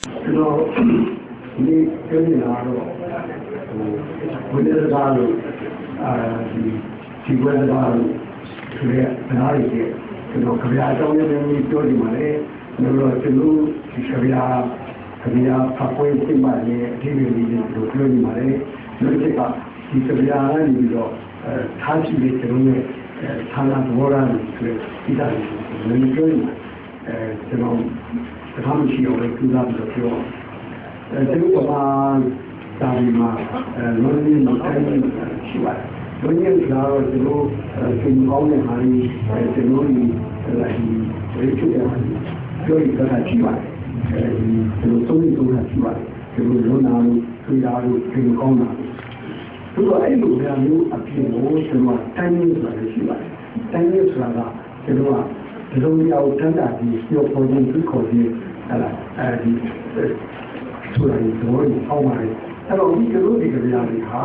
ကျွန်တော်ဒီပြောနေတာတော့ဟိုဝိနည်းကားလို့အာဒီဒီဝိနည်းကားလို့ဆိုရဲအနားရည်ကျွန်တော်ခဗျာအကြောင်းလေးမျိုးပြောဒီမှာလေကျွန်တော်ကျွန်တော်ဒီခဗျာခဗျာဖတ်ပွဲပြမှလည်းအထူးလေးလေးတို့ပြောဒီမှာလေကျွန်တော်ကဒီခဗျာကနေပြီးတော့အဲထားရှိတဲ့ကျွန်တော်ရဲ့ဌာနသဘောထားတွေဆိုဒီတာလည်းပြောနေအဲကျွန်တော် တခါမှရှိအောင်လည်းကြိုးစားပြီးတော့ပြောအဲသူကမှတာဒီမှာအဲလုံးဝမတိုင်းရှိပါတယ်ဘုန်းကြီးကတော့ကျွန်တော်သင်ကောင်းတဲ့ဟာလေးကျွန်တော်ဒီဒီဒီဖြစ်တယ်ပြောရတာရှိပါတယ်အဲဒီကျွန်တော်သုံးနေသုံးတာရှိပါတယ်ကျွန်တော်လုံးနာလို့ထွေးတာလို့သင်ကောင်းတာသူကအဲ့လိုမျိုးအဖြစ်ကိုကျွန်တော်တိုင်းရင်းဆိုတာရှိပါတယ်တိုင်းရင်းဆိုတာကကျွန်တော်က ဒီလိုမျိုးတန်းတာဒီပြောပေါ်ခြင်းသူခေါ်ခြင်းဟလာအဲဒီဆိုတာဒီသဘောကိုအောက်ပါတယ်အဲ့တော့ဒီလိုဒီကြပြားတွေဟာ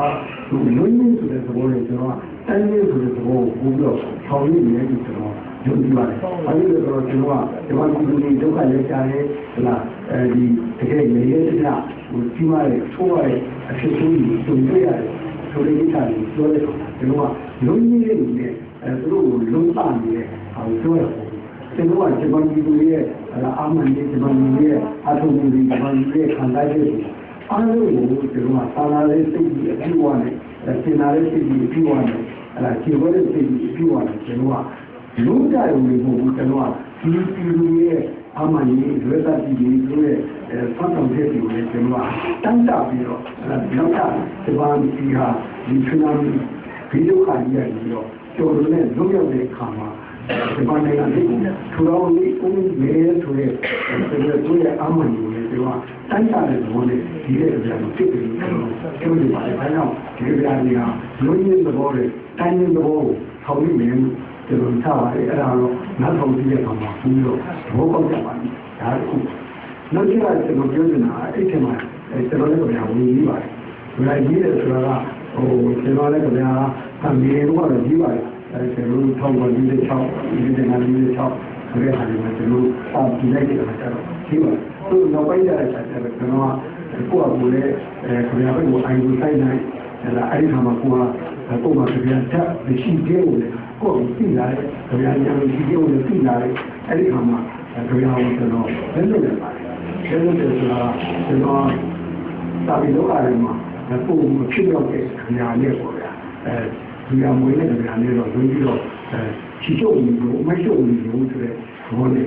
ဒီလွန်းရင်းဆိုတဲ့သဘောတွေကျွန်တော်တိုင်းရင်းဆိုတဲ့သဘောကိုပို့ပြီးတော့ဆောင်ရည်နေတယ်ကျွန်တော်ယုံကြည်ပါတယ်။အဲဒီလိုတော့ကျွန်တော်ကဒီမှာဒီလိုဒုက္ခရောက်ကြတယ်ဟလာအဲဒီတကယ်နေရတဲ့ဟိုကြီးမားတဲ့ထိုးရတဲ့အဖြစ်ဆိုးကြီးတွေ့ရတယ်ဆိုတဲ့ကိစ္စကိုပြောတဲ့အခါကျွန်တော်ကလွန်းရင်းလေးနဲ့အဲသူတို့ကိုလုံးပနေတဲ့ဟာကိုပြောရအောင် ကျွန်တော်ကဂျပန်ပြည်သူရဲ့အာမန်ရဲ့ဂျပန်ပြည်ရဲ့အထုံးပြည်ဂျပန်ပြည်ရဲ့ခံစားချက်တွေအားလုံးကိုကျွန်တော်ကသာနာလေးစိတ်ကြီးအပြည့်အဝနဲ့စင်နာလေးစိတ်ကြီးအပြည့်အဝနဲ့အဲဒါခြေဝဲတဲ့စိတ်ကြီးအပြည့်အဝနဲ့ကျွန်တော်ကလုံးကြရုံနဲ့ပို့ကျွန်တော်ကဒီပြည်သူရဲ့အာမန်ရဲ့ရွေးသားပြည်တွေရဲ့ဖတ်တော်ချက်တွေကိုလည်းကျွန်တော်ကတန်းတာပြီးတော့အဲနောက်တာဂျပန်ပြည်ဟာဒီဆူနာမီဗီဒီယိုခိုင်ရပြီးတော့ကျော်လို့နဲ့လုံးရောက်တဲ့အခါမှာ ဒီပန်းနိုင်ငံလေးကိုထူထောင်လေးဦးမဲဆိုတဲ့ဒီလိုသူရဲ့အမှန်ကိုလည်းဒီကတိုင်းတာတဲ့ဘောနဲ့ဒီရဲ့အပြန်ကိုဖြစ်ပြီးကျွန်တော်ပြောနေပါတယ်အဲကြောင့်ဒီပြားကြီးဟာလူရင်းသဘောနဲ့တိုင်းရင်းသဘောကိုထောင်ပြီးမယ်ကျွန်တော်ထားပါတယ်အဲ့ဒါတော့နောက်ဆုံးကြည့်ရအောင်ပါပြီးတော့ဘောပေါက်ကြပါလိမ့်ဒါခုနောက်ကြည့်ရကျွန်တော်ပြောနေတာအဲ့ဒီမှာကျွန်တော်လည်းပြန်ဝင်ပြီးပါတယ်ဝင်ပြီးတယ်ဆိုတာကဟိုကျွန်တော်လည်းပြန်အမေတို့ကတော့ကြီးပါတယ် အဲကျွန်တော်ထောက်ပါပြီးတဲ့6ဒီတဲ့နာပြီးတဲ့6ဆိုတဲ့ဟာတွေမှာကျွန်တော်ပါပြီးလိုက်တယ်ဆိုတော့ဒီမှာသူ့နောက်ပိုင်းရတဲ့ဆက်တယ်ကျွန်တော်ကကိုယ့်အကူလည်းအဲခင်ဗျားတို့အိုင်ကိုစိုက်နိုင်အဲဒါအဲ့ဒီခါမှာကိုကကိုယ်မှာခင်ဗျားတက်မရှိသေးဘူးလေကိုယ်ကိုသိလာတယ်ခင်ဗျားညာမရှိသေးဘူးလေသိလာတယ်အဲ့ဒီခါမှာခင်ဗျားကိုကျွန်တော်လက်လွတ်တယ်ပါတယ်လက်လွတ်တယ်ဆိုတာကျွန်တော်တာပြီးတော့အားမှာကိုယ်ကိုဖြစ်တော့တဲ့ခင်ဗျားနဲ့ပေါ့ဗျာအဲ ဒီအမွေနဲ့ကြံနေတော့ဝင်ပြီးတော့အဲချီချုပ်နေလို့မချုပ်နေလို့ဆိုတဲ့ဘောနဲ့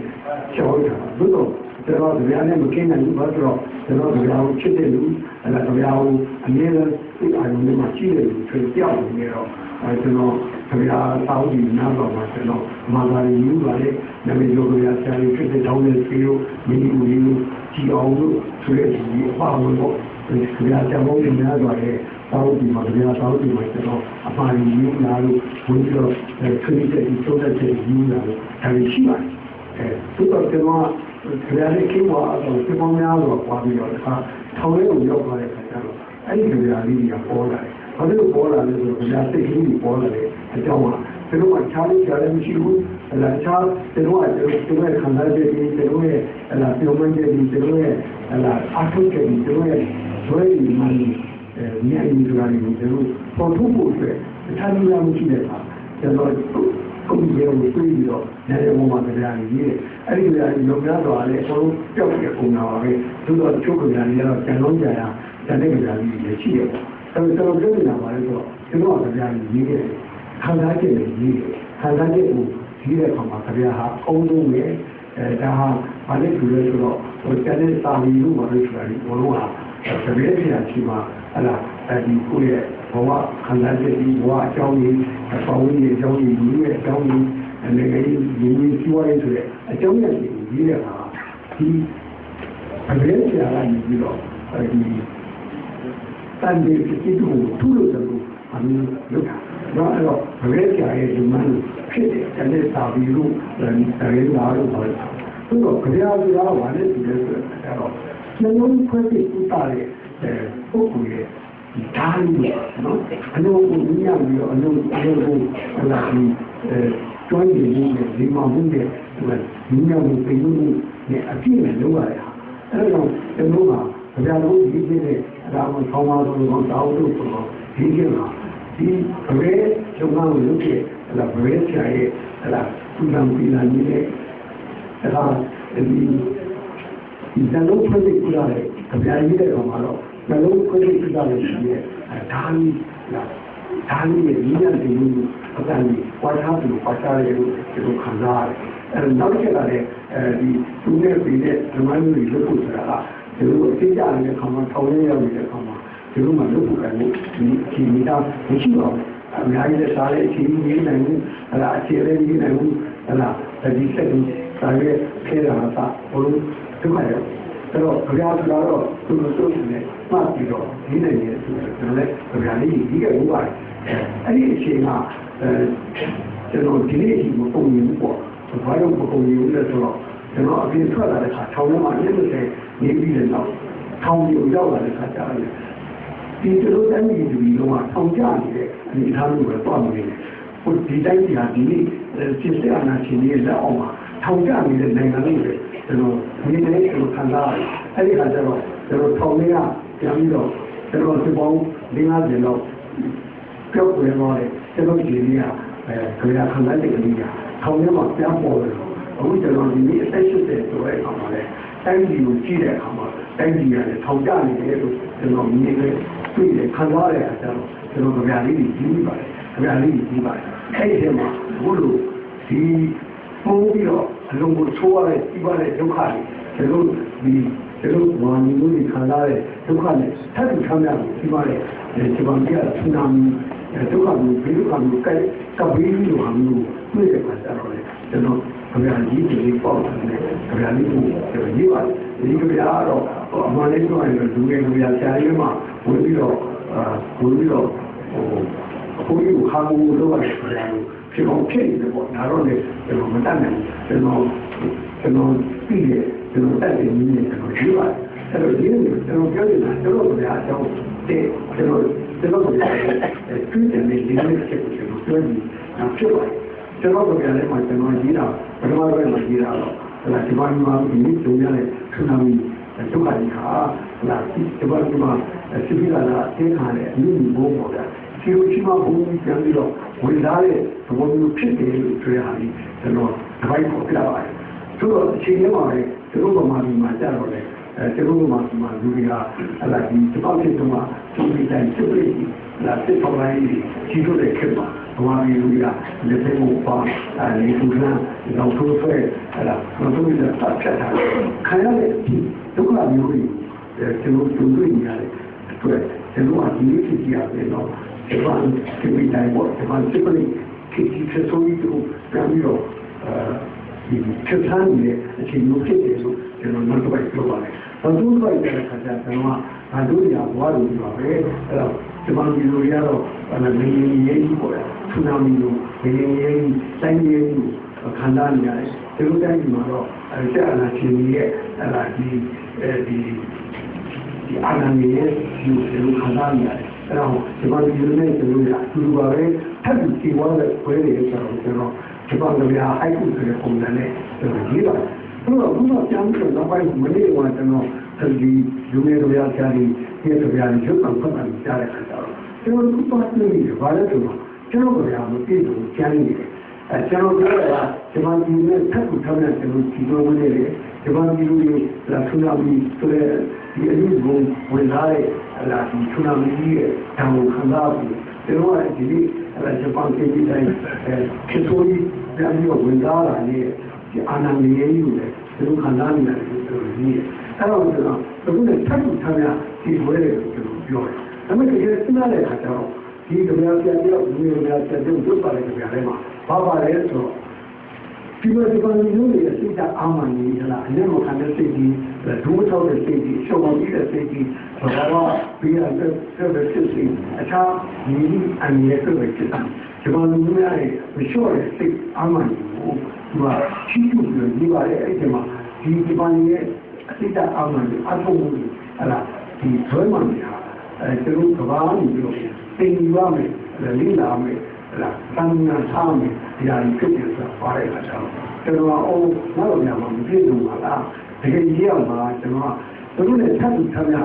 ချောတာဘုတော့ကျွန်တော်ကြံနေမကင်းနိုင်ဘူးဘာလို့တော့ကျွန်တော်ကြံကိုချစ်တဲ့လူအဲဒါကြံကိုအမြဲတမ်းဒီအာရုံနဲ့မှရှိတဲ့လူဆိုပြောက်နေတော့အဲကျွန်တော်ကြံသာဝတီနားတော့မှကျွန်တော်မာသာရီယူပါလေနမေလိုရဆရာကြီးဖြစ်တဲ့တောင်းတဲ့ပြီးတော့မင်းကြီးကိုကြည်အောင်လို့ဆိုတဲ့ဒီအပါဝင်တော့ဒီဆရာကြောင့်ဘုရားများစွာရဲ့ တောင်းဒီမှာတရားတောင်းဒီမှာကျွန်တော်အမှားကြီးယူလာလို့ဝင်ပြီးတော့ဆွေးနွေးတဲ့ဒီသုံးတဲ့ယူလာလို့ဒါရှိပါတယ်အဲသူကကျွန်တော်ဆရာလေးကိမောအတော့ဒီပေါင်းများစွာပွားပြီးတော့တစ်ခါထောင်လေးကိုရောက်သွားတဲ့အခါကျတော့အဲ့ဒီကြရာလေးကြီးကပေါ်လာတယ်ဘာလို့ပေါ်လာလဲဆိုတော့ကြရာစိတ်ကြီးကြီးပေါ်လာတယ်အကြောင်းကကျွန်တော်ကချားလေးချားလေးမရှိဘူးအဲဒါချားကျွန်တော်ကကျွန်တော်ခံစားချက်ကြီးကျွန်တော်ရဲ့အဲဒါပြောင်းလဲချက်ကြီးကျွန်တော်ရဲ့အဲဒါအထုချက်ကြီးကျွန်တော်ရဲ့ဇွဲကြီးမှန် အဲမြတ်ကြီးဆိုတာကိုကျွန်တော်ပေါ်ထုတ်ဖို့အတွက်အခြားလူရမှုရှိတဲ့အခါကျွန်တော်ကိုယ်ရေကိုတွေးပြီးတော့လည်းဘုံမှာတရားကြီးကြီးအဲ့ဒီတရားကြီးလုံများတော့လည်းအကုန်ပြောက်ပြကုန်တာပါပဲသို့တော့ချုပ်ကြံနေတော့ကျန်လုံးကြရကျန်တဲ့တရားကြီးတွေရှိတယ်ပေါ့အဲ့တော့ကျွန်တော်ပြောနေတာပါလေဆိုတော့ကျွန်တော်ကတရားကြီးကြီးခဲ့ခံစားချက်တွေကြီးခံစားချက်ကိုကြီးတဲ့အခါမှာတရားဟာအုံးလုံးပဲအဲဒါဟာဘာလဲဆိုလဲဆိုတော့ဟိုကျန်တဲ့စာမီလို့ပါလို့ဆိုတာဒီဘလုံးဟာတပည့်ဆရာကြီးမှာ ဟလာအဲဒီကိုယ့်ရဲ့ဘဝခံစားချက်ဒီဘဝအကြောင်းကြီးအပေါင်းကြီးအကြောင်းကြီးဒီရဲ့အကြောင်းကြီးအနေနဲ့ဒီဒီကျွားရဆိုတဲ့အကြောင်းရည်ကိုရေးရတာဒီအဘယ်ဆရာကနေပြီးတော့ဒီတန်ဒီဖြစ်တူထူလို့ဆိုလို့အမျိုးလုပ်တာတော့အဲ့တော့ဘယ်ဆရာရဲ့ဒီမှန်ဖြစ်တဲ့တဲ့စာပြီးလို့တရေလာလို့ပြောတာသူတော့ကြရာကြရာဝါနဲ့ဒီလိုဆိုတော့နှလုံးဖွဲ့ပြီးဥတာတဲ့ ပုဂ္ဂိုလ်ရဲ့ဒါလို့နော်အလုံးကိုညံ့ပြီးတော့အလုံးအလုံးကိုဟလာဒီအဲကျွမ်းကျင်မှုနဲ့ဒီမှာမှုနဲ့ဒီညံ့မှုပြင်မှုနဲ့အပြည့်နဲ့လုပ်ရတာအဲ့တော့ကျွန်တော်ကဗျာတို့ဒီပြည့်တဲ့ဒါမှဆောင်းပါဆိုတော့တောင်းလို့ဆိုတော့ဒီကမှာဒီဘယ်လုံငန်းကိုလုပ်ခဲ့အဲ့ဒါဘယ်ဆရာရဲ့အဲ့ဒါကုသပြီးလာနေတဲ့အဲ့ဒါဒီဒီဇလုံးဖွင့်ပြကြတယ်ဗျာကြီးတဲ့ကောင်မှာတော့ ဇလုံးဖွင့်ပြကြတယ်ရှိရဲ့ဒါကြီးလားဒါကြီးရဲ့ညီညာတင်မှုအကန့်ကြီးဝါထားပြီးဝါထားရလို့ဒီလိုခံစားရတယ်အဲနောက်တစ်ချက်ကလည်းအဲဒီသူနဲ့ပြည်တဲ့ဓမ္မမျိုးတွေလုပ်ဖို့ဆိုတာကဒီလိုအသိကြတဲ့ခါမှာထောင်ရရောက်နေတဲ့ခါမှာဒီလိုမှလုပ်ဖို့ကလည်းဒီအခြေအနေတော့မရှိပါဘူးအများကြီးလည်းစားတဲ့အခြေအနေနေနိုင်ဘူးဟလာအခြေလည်းနေနိုင်ဘူးဟလာဒီစက်ကြီးစားရဲ့ခဲတာကဘလို့ဒုက္ခရောက် အဲ့တော့ဘုရားဆိုတော့သူတို့ဆိုနေမှပြီးတော့ဒီနိုင်ရဲ့ဆိုတော့ကျွန်တော်လည်းဘုရားလေးကြီးကဥပါတယ်အဲ့ဒီအချိန်ကအဲကျွန်တော်ဒီနေ့ဒီမပုံရင်ပေါ့ဘာလို့မပုံရင်လဲဆိုတော့ကျွန်တော်အပြင်ထွက်လာတဲ့အခါထောင်ထဲမှာနေလို့နေပြီးတဲ့နောက်ထောင်ကြီးရောက်လာတဲ့အခါကျတော့ဒီတို့တိုင်းပြည်ဒီလုံးကထောင်ကျနေတဲ့အနေအထားမျိုးပဲတွားနေတယ်ဟိုဒီတိုင်းပြည်ဟာဒီနေ့စစ်စစ်အာဏာရှင်တွေလက်အောက်မှာထောင်ကျနေတဲ့နိုင်ငံတွေပဲ ကျွန်တော်ဒီနေ့ကျွန်တော်ခံစားရတယ်အဲ့ဒီခါကျတော့ကျွန်တော်ထောင်ထဲကပြန်ပြီးတော့ကျွန်တော်ဒီပေါင်း၄၅ကျင်တော့ပြောက်ဝင်သွားတယ်ကျွန်တော်ဒီနေ့ကအဲခေရခံတဲ့ကလေးကထောင်ထဲမှာပြန်ပေါ်တယ်အခုကျွန်တော်ဒီနေ့အသက်80ဆိုတဲ့အခါမှာလဲတိုင်းပြည်ကိုကြည့်တဲ့အခါမှာတိုင်းပြည်ကလည်းထောင်ကျနေတယ်လို့ကျွန်တော်မြင်နေတွေ့တယ်ခံစားရတဲ့အခါကျတော့ကျွန်တော်ကြပြလေးကြီးကြီးပါတယ်ကြပြလေးကြီးကြီးပါတယ်အဲ့ဒီထဲမှာဘုလိုဒီ ပိုးပြီးတော့အလုံးကိုဆိုးရတဲ့ဒီပါတဲ့ဒုက္ခတွေကျွန်တော်ဒီကျွန်တော်ဝါနီလို့ခံစားတဲ့ဒုက္ခနဲ့ထပ်ပြီးခံရလို့ဒီပါတဲ့ဒီပါကြီးကဆူနာမီဒုက္ခမျိုးဘယ်ဒုက္ခမျိုးကဲကပ်ပြီးလို့ဟာမျိုးတွေ့တဲ့အခါကျတော့လေကျွန်တော်ခဗျာကြီးဒီပေါ့တယ်ခဗျာလေးကိုကျွန်တော်ရေးပါတယ်ဒီခဗျာကတော့အမှန်လေးပြောရင်လူငယ်ခဗျာဆရာကြီးမှဝင်ပြီးတော့အာဝင်ပြီးတော့ဟိုအခုဒီခါမိုးလို့ရတယ်ခဗျာလို့ ဖြစ်အောင်ဖြစ်နေတယ်ပေါ့ဒါတော့လေကျွန်တော်မတတ်နိုင်ကျွန်တော်ကျွန်တော်ပြီးတယ်ကျွန်တော်တက်တယ်နည်းနဲ့ကျွန်တော်ရေးပါတယ်အဲ့တော့ဒီနေ့ကျွန်တော်ပြောနေတာကျွန်တော်ခဗျာအကြောင်းတဲ့ကျွန်တော်ကျွန်တော်ခဗျာတွေ့တယ်နေဒီနေ့ချက်ကိုကျွန်တော်ပြောပြီးဖြစ်ပါတယ်ကျွန်တော်တို့ကလည်းမှကျွန်တော်ကြီးတာပထမပိုင်းမှာကြီးတာတော့ဟလာဒီမှာမှာဒီနေ့ကြုံရတဲ့ဆူနာမီဒုက္ခကြီးဟာဟလာဒီဘာဒီမှာစီပီလာလာအင်းခါနဲ့အမှုဘုံပေါ်တာ စီလိုချီမဘုံကြီးပြန်ပြီးတော့ဝင်လာတဲ့သဘောမျိုးဖြစ်တယ်လို့ပြောရရင်ကျွန်တော်ဒီဘိုက်ကိုပြပါတယ်ဆိုတော့အချိန်ထဲမှာပဲကျွန်တော်ဗမာပြည်မှာကြာတော့လေအဲကျွန်တော်ဗမာပြည်မှာလူတွေကဟလာဒီဒီပေါက်ဖြစ်တော့မှသူဒီတိုင်းစစ်ပြီးလာစစ်ထောက်လိုက်ကြီးထုတ်တဲ့ခေတ်မှာဘဝမျိုးကြီးကလက်သေးကိုပါအဲဒီကုသလောက်ထိုးဆွဲအဲ့ဒါမတို့ရတာဖြတ်တာခံရတဲ့ဒုက္ခမျိုးကြီးကျွန်တော်တို့တွေ့နေရတယ်အတွက်ကျွန်တော်အဒီလေးဖြစ်ကြရတယ် တော့ဒီမှာဒီမိတိုင်းပေါ့ဒီမှာစစ်ပလိခေတ်ကြီးဆိုပြီးတော့ပြန်ပြီးတော့အဲဒီချက်ဆန်းနေတဲ့အချိန်မျိုးဖြစ်တယ်လို့ကျွန်တော်နောက်တစ်ပတ်ပြောပါတယ်။ဘာလို့လဲဆိုတော့ခါကျကျွန်တော်ကဘာလို့ရဘွားလို့ပြောပဲအဲ့တော့ဒီမှာဒီလိုရတော့အဲ့ဒါမင်းကြီးရေးကြီးပေါ့ဆူနာမီလိုမင်းကြီးရေးကြီးတိုင်းရေးကြီးခံစားနေရတယ်ဒီလိုတိုင်းမှာတော့အဲ့ဒါအလားချင်းကြီးရဲ့အဲ့ဒါဒီအဲဒီဒီအာဏာမီရဲ့ဒီလိုခံစားနေရတယ် အဲ့တော့ဒီမှာဒီလိုနဲ့ဒီလိုရအတူတူပါပဲထပ်ပြီးဒီဝါတဲ့ခွဲတွေဆိုတော့ကျွန်တော်ဒီမှာလည်းအိုက်ခုဆိုတဲ့ပုံစံနဲ့ကျွန်တော်ရေးပါတယ်ဆိုတော့ဘုရားပြန်ပြီးတော့ပိုင်းမနေ့ကကျွန်တော်ဒီလူငယ်တို့ရဆရာကြီးဒီဆရာကြီးရုပ်ကံဖတ်တာကြားတဲ့အခါကျတော့ကျွန်တော်တို့ပတ်နေတယ်ဘာလဲဆိုတော့ကျွန်တော်တို့ကမပြည့်စုံကျန်းနေတယ်အဲကျွန်တော်ပြောတာကဒီမှာဒီနဲ့ထပ်ပြီးထောက်တဲ့ကျွန်တော်ဒီလိုဝင်နေတယ်ဒီမှာဒီလိုလာဆူနာမီဆိုတဲ့ဒီအရေးကိုဝင်လာတဲ့ လာဒီဆူနာမီရဲ့တံကိုခံစားပြီးကျွန်တော်ကဒီအဲ့ဒါဂျပန်ပြည်ပြည်တိုင်းအဲဖြစ်ဆိုပြီးပြန်ပြီးဝင်လာတာနဲ့ဒီအာဏာမီရေးယူတယ်သူတို့ခံစားနေတယ်ကျွန်တော်ကြီးအဲ့တော့ကျွန်တော်အခုနဲ့ထပ်ပြီးထားရဒီဝဲတယ်ကျွန်တော်ပြောတယ်ဒါပေမဲ့တကယ်စဉ်းစားတဲ့အခါကျတော့ဒီကြပြပြန်ပြောဒီကြပြပြန်ပြောတို့ပါလေကြပြထဲမှာဘာပါလဲဆိုတော့ ဒီလိုဒီပန်မျိုးတွေအစိတ်အာမန်ကြီးဟလားအနည်းမခံတဲ့စိတ်ကြီးဒုမထောက်တဲ့စိတ်ကြီးရှောင်မပြီးတဲ့စိတ်ကြီးဘာဝပြီးရတဲ့ဆက်တဲ့စိတ်ကြီးအခြားညီအန်ရဲ့ပြည့်ဖြစ်တာဒီပန်မျိုးရဲ့မလျှော့တဲ့စိတ်အာမန်ကြီးကိုသူကချီးကျူးပြီးဒီပါလေအဲ့ဒီမှာဒီဒီပန်ရဲ့အစိတ်အာမန်ကြီးအထုံးမှုဟလားဒီဇွဲမှန်ကြီးဟာအဲသူတို့ကဘာလို့ပြောသင်ယူရမယ်လေ့လာမယ်လားသံဃာထားမယ် ဒီဟာကြီးဖြစ်တယ်ဆိုတာပါတဲ့အခါကျတော့ကျွန်တော်အော်နောက်တော့ညမှာမပြည့်စုံပါလားတကယ်ကြီးအောင်မှာကျွန်တော်ကသူတို့နဲ့ထပ်ပြီးထပ်ရ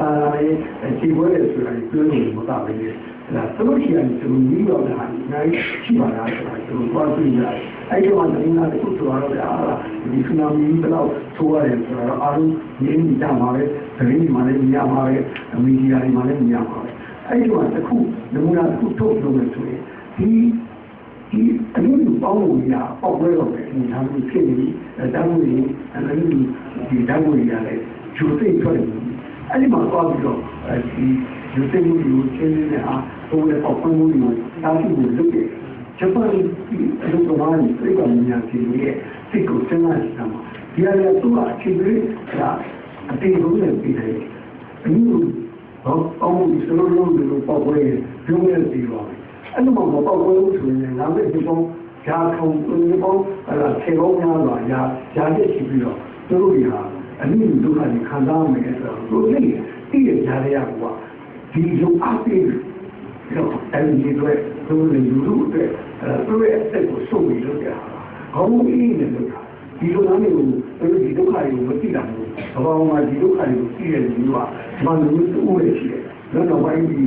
တာလာရေးခြေပွဲရဆိုတာပြောနေမှာပါပဲဒါသူတို့ရှိရင်သူမိတော့တာအများကြီးရှိပါလားဆိုတာသူတို့ပြောပြရတယ်အဲ့ဒီမှာနေနာတစ်ခုဆိုတော့အာဒီခနာမီဘယ်တော့ဆိုရတယ်ဆိုတော့အားလုံးရင်းနေကြမှာပဲသတင်းတွေမှာလည်းမြင်ရမှာပဲမီဒီယာတွေမှာလည်းမြင်ရမှာပဲအဲ့ဒီမှာတစ်ခုနမူနာတစ်ခုထုတ်လို့မယ်ဆိုရင်ဒီဒီ အမှုပေါင်းလို့ရပေါက်ပွဲတော့ပဲဒီသားမှုဖြစ်နေပြီတာမှုတွေအမှုဒီတာမှုတွေရတယ်ကျိုးသိထွက်နေပြီအဲ့ဒီမှာသွားပြီးတော့ဒီယူသိမှုကိုချင်းနေတဲ့အားဘုံနဲ့ပေါက်ပွဲမှုတွေကိုတားဆီးဖို့လုပ်တယ်ဂျပန်ဒီအလုပ်သမားတွေစိတ်ကများစီရဲ့စိတ်ကိုစဉ်းစားကြည့်တာမှာဒီအရာသူ့အခြေအနေကအတေဆုံးနဲ့ပြည်တယ်အမှုတော့အောင်းဒီစလုံးလုံးတွေကိုပေါက်ပွဲပြုံးနေပြီပါ အဲ့လိုမှမပေါက်ပွဲလို့ဆိုရင်နောက်တစ်ပုံရာထုံဒီပုံအဲ့ဒါခြေပေါင်းများစွာရာရာချက်ရှိပြီးတော့သူတို့တွေဟာအမှုဒုက္ခတွေခံစားရမယ်ဆိုတော့သူတို့လည်းသိရကြရကွာဒီလိုအပေးတော့အဲ့ဒီတွေသူတို့လူလူတွေအဲသူတို့ရဲ့အသက်ကိုဆုံးပြီးလုပ်ကြတာခေါင်းကြီးနဲ့လုပ်တာဒီလိုသားမျိုး သူတို့ဒီဒုက္ခတွေကိုမသိတာဘူးဘာမှမဒီဒုက္ခတွေကိုသိတဲ့လူကဒီမှာလူတူဦးရဲ့ရှိတယ်နောက်တော့ဘိုင်းဒီ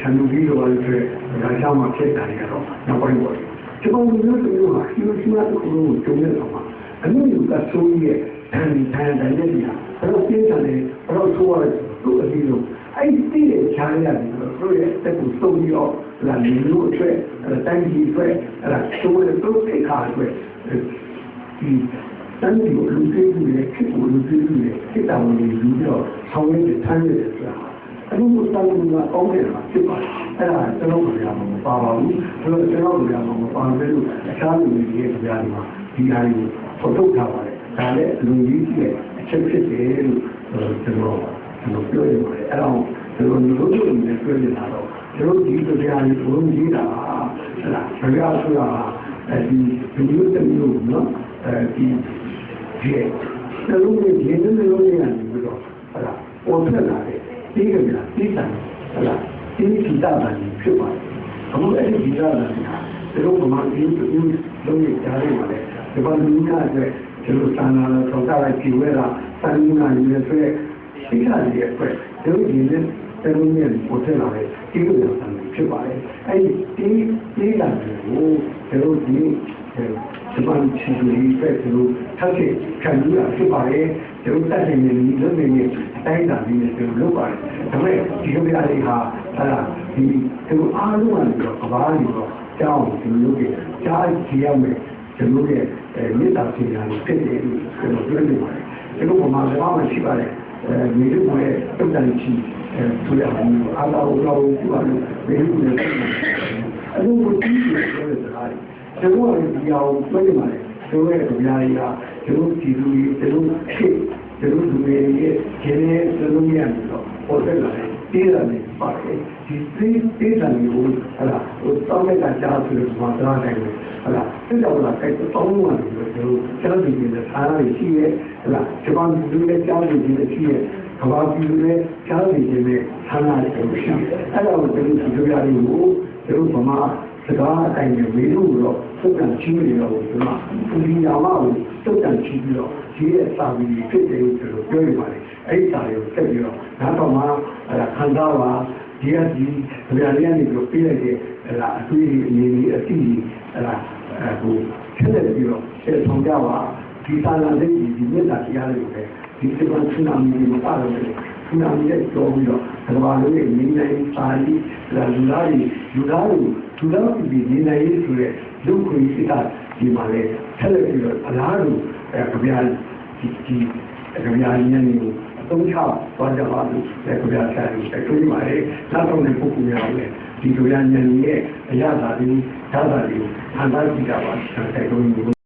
ဆန်လူကြီးတော်တွေဒါကြောင့်မှဖြစ်တာတွေကတော့နောက်ပိုင်းပေါ်တယ်ဒီပေါ်လူမျိုးတွေဟာဒီလိုရှိမှတစ်ခုလုံးကိုကြုံရတော့မှာအမှုကဆိုးရဲ့တန်တန်တန်တဲ့နေရာဘယ်တော့ပြင်းထန်လဲဘယ်တော့ဆိုးရလဲသူ့အပြီးဆုံးအဲ့ဒီတည်းရဲ့ခြားရတယ်တို့ရဲ့တက်ကိုစုံပြီးတော့လာလူမျိုးအတွက်တိုင်းပြည်အတွက်အဲ့ဒါဆိုးရတော့သိခါအတွက်ဒီ တန်းဒီကိုလူသိမှုရဲ့ခေတ်ကိုလူသိမှုရဲ့ခေတ်တော်ကိုလူပြီးတော့ဆောင်းရတဲ့ထမ်းရတဲ့ဆိုတာအခုကတောင်းလို့ကောင်းတယ်မှာဖြစ်ပါတယ်အဲ့ဒါကျွန်တော်တို့ကမပါပါဘူးကျွန်တော်ကျွန်တော်တို့ကမပါဘူးလို့အခြားလူတွေရဲ့ကြားမှာဒီဟာကိုဖော်ထုတ်ထားပါတယ်ဒါလည်းလူကြီးကြီးရဲ့အချက်ဖြစ်တယ်လို့ကျွန်တော်ကျွန်တော်ပြောရပါတယ်အဲ့တော့ကျွန်တော်တို့တို့လည်းပြောနေတာတော့ကျွန်တော်ဒီတရားကြီးဘုံကြီးတာဟဲ့လားဘယ်ရဆိုတာအဲဒီဒီလိုတမျိုးနော်အဲဒီ ဒီကျွန်တော်တို့ဒီလိုမျိုးနေရတယ်ပြီးတော့ဟဲ့လားပေါ်ထွက်လာတယ်ဒီကနေ့ဒီတန်ဟဲ့လားဒီဒီတာတန်ဖြစ်ပါတယ်အခုအဲ့ဒီဒီတာတန်ဟာတို့ကမှဒီလိုလုံးရကြားရပါတယ်ဒီပါလူများအတွက်ကျွန်တော်စာနာတော့တော့လိုက်ကြည့်ဝဲတာစာရင်းနာရည်ဆွဲရှိတာတွေအတွက်တို့ ဒီနေ့တရုံးနဲ့ပေါ်ထလာတဲ့ဒီလိုမျိုးဆန်ဖြစ်ပါတယ်အဲ့ဒီဒီဒီလာကိုတို့ဒီဒီပန်ချီရီပဲတို့ထောက်ချခံရတာဖြစ်ပါတယ်တို့တက်နေနေလုံးနေနေအတိုင်းတာလေးနဲ့တို့လုပ်ပါတယ်ဒါပေမဲ့ဒီလိုများတွေဟာဟာဒီတို့အားလုံးကတော့ကဘာကြီးတော့ကြောင်းဒီလိုလုပ်ကြကြားကြည့်ရမယ်ကျွန်တော်ရဲ့မေတ္တာပညာကိုဖြစ်တယ်လို့ကျွန်တော်ပြောနေပါတယ်ကျွန်တော်ကမှလည်းအားမရှိပါတယ်အဲမြေလူရဲ့တုတ်တန်ချီအဲ ဆိုရအောင်အားလုံးတော့ပြောပါလို့မြေလူရဲ့အလုံးကိုကြည့်ရတဲ့စကားတွေကျွန်တော်ကဒီအောင်ပြောနေပါတယ်ကျွန်တော်ရဲ့အများကြီးကကျွန်တော်ဒီလူကြီးကျွန်တော်ဖြစ်ကျွန်တော်လူတွေရဲ့ခြေနဲ့ကျွန်တော်ရမ်းတော့ပေါ်သက်လာတယ်တေးတယ်ပါတယ်ဒီတေးတေးတယ်ကိုဟလာဟိုတောင်းတဲ့ကကြားဆိုလို့မှာတော့တိုင်းဟလာစစ်တော်ကအဲ့တောင်းမှလို့ကျွန်တော်ကျွန်တော်ဒီနေ့အားရရှိရဲ့ဟလာဂျပန်လူတွေကြားနေတယ်ရှိရဲ့က ဘာပြည်လူတွေကြားနေတယ်ဆန္ဒတွေရှိအဲ့တော့ကျွန်တော်ဒီလိုရတယ်ကိုကျွန်တော်ဗမာစကားအတိုင်းနဲ့မေးလို့တော့သုတ်တန်ချင်းနေတော့ဒီမှာဒီညမှာကိုသုတ်တန်ချင်းပြီးတော့ဒီရဲ့စာပြီးဖြစ်တယ်လို့ကျွန်တော်ပြောရပါတယ်အဲ့ဒီစာတွေကိုဆက်ပြီးတော့နောက်တော့မှခံစားပါဒီကဒီဗျာလေးကနေပြီးပြည့်လိုက်တဲ့အဲ့ဒါအသွေးအနေနဲ့အတိအဲ့ဒါဟိုဆက်လက်ပြီးတော့ဆက်ဆောင်ကြပါဒီသာလန်လေးဒီမြတ်တာတရားလေးကိုပဲ ဒီစကန်ဆူနာမီကိုပါတော့ဆူနာမီရဲ့ကြောပြီးတော့ကမ္ဘာလုံးရဲ့နေနိုင်ပါဠိလူသားတွေလူသားတွေလူသားတွေနေနိုင်ရေးဆိုတဲ့လူခွင့်စိတ်ဒီမှာလေဆက်လက်ပြီးတော့အလားတူကြဗျာဒီဒီကြဗျာဉာဏ်ကိုအသုံးချသွားကြပါလို့လက်ကြဆရာကြီးတိုက်တွန်းပါတယ်နောက်တော့လည်းပုဂ္ဂိုလ်များလည်းဒီကြဗျာဉာဏ်ရဲ့အရာသာတွေဓာတ်သာတွေကိုခံစားကြည့်ကြပါတိုက်တွန်း